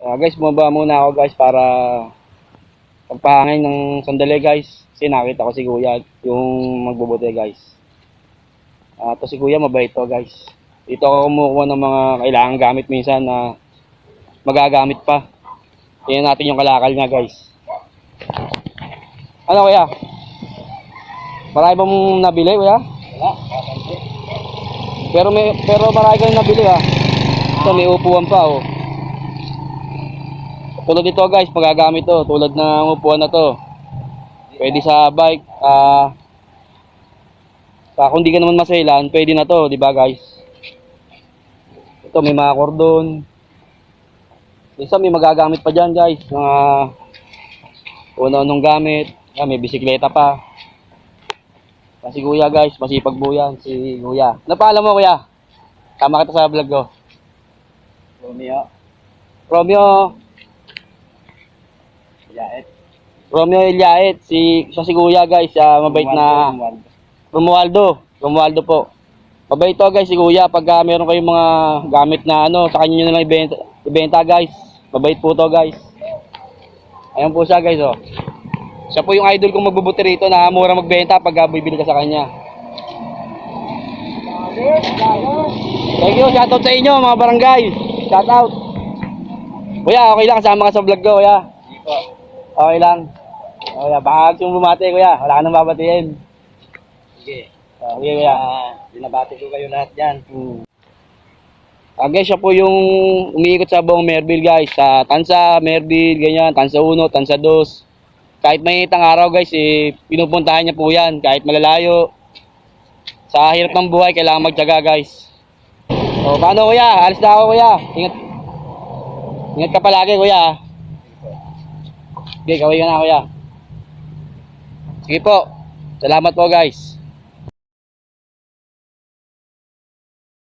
Ah, guys, bumaba muna ako guys para pagpahangin ng sandali guys. Kasi nakita ko si Kuya yung magbubuti guys. Ah, to si Kuya mabait to guys. Dito ako kumukuha ng mga kailangang gamit minsan na magagamit pa. Tingnan natin yung kalakal niya guys. Ano Kuya? Marami bang nabili Kuya? Wala. Pero may pero marami kang nabili ah. Ito may upuan pa oh. Tulad dito guys, magagamit to. Tulad ng upuan na to. Pwede sa bike. Ah sa kung di ka naman masailan, pwede na to, di ba guys? Ito may mga kordon. Minsan may magagamit pa dyan guys. Mga una-unong gamit. Yan, may bisikleta pa. Si Kuya guys, masipag po yan, si Kuya. Napaalam mo Kuya? Tama kita sa vlog ko. Romeo. Romeo, Yaet. Romeo Eliaet, si siya si Kuya guys, ah, mabait na Romualdo, Romualdo po. Mabait to guys si Kuya pagka meron kayong mga gamit na ano, sa kanya nyo na lang ibenta, ibenta guys. Mabait po to guys. Ayan po siya guys oh. Siya po yung idol kong magbubuti rito na mura magbenta pag bibili ka sa kanya. Thank you, shoutout sa inyo mga barangay. Shoutout. Kuya, okay lang kasama ka sa vlog ko, kuya. Hindi po. Okay lang. Kuya, baka mo bumati, kuya. Wala ka nang babatiin. Sige. Okay, kuya. Ah, binabati ko kayo lahat dyan. Hmm. Ah, guys, siya po yung umiikot sa buong Merville, guys. Sa Tansa, Merville, ganyan. Tansa 1, Tansa 2. Kahit may itang araw, guys, eh, pinupuntahan niya po yan. Kahit malalayo. Sa hirap ng buhay, kailangan magtyaga, guys. O, paano, kuya? Alis na ako, kuya. Ingat. Ingat ka palagi, kuya. Okay, kaway ka na, kuya. Sige po. Salamat po, guys.